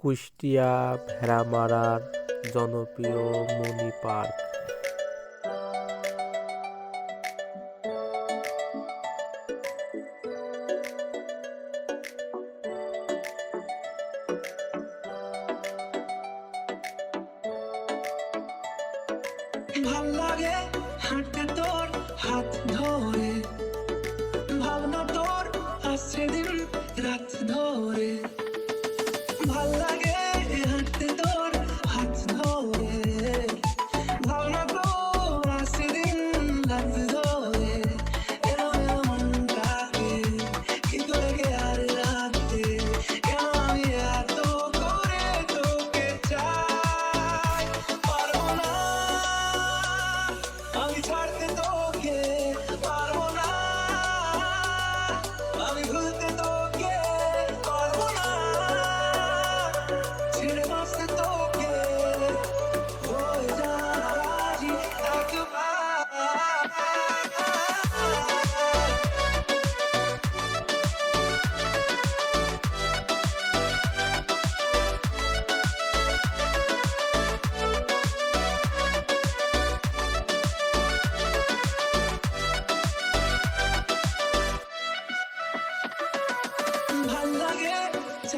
কুষ্টিয়া ভেড়ামারার জনপ্রিয় মনি পার্ক। ভালো লাগে তোর হাত ভাবনা তোর আসছে দিন রাত ধরে।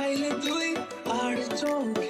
খাইলে তুই আর চোখে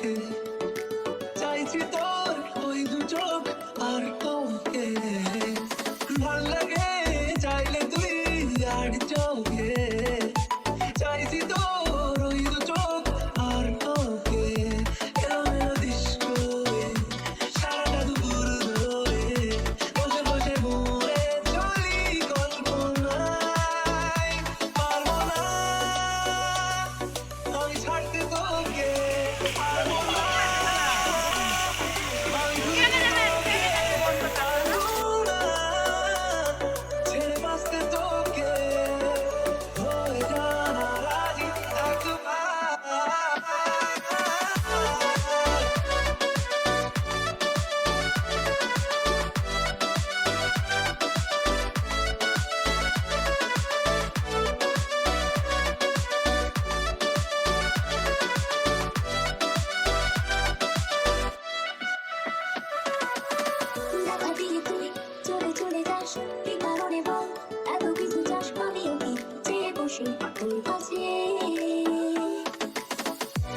সত্যি আজকে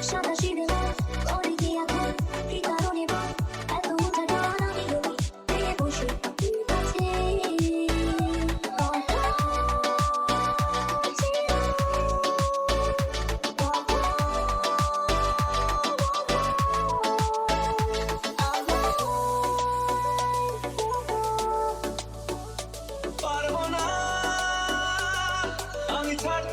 সাদা সিদে try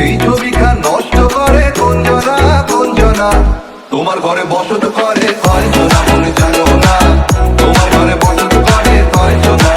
সেই ছবিখান নষ্ট করে কঞ্জনা কঞ্জনা তোমার ঘরে বসত করে কঞ্জনা মনে জানো না। তোমার ঘরে বসত করে কঞ্জনা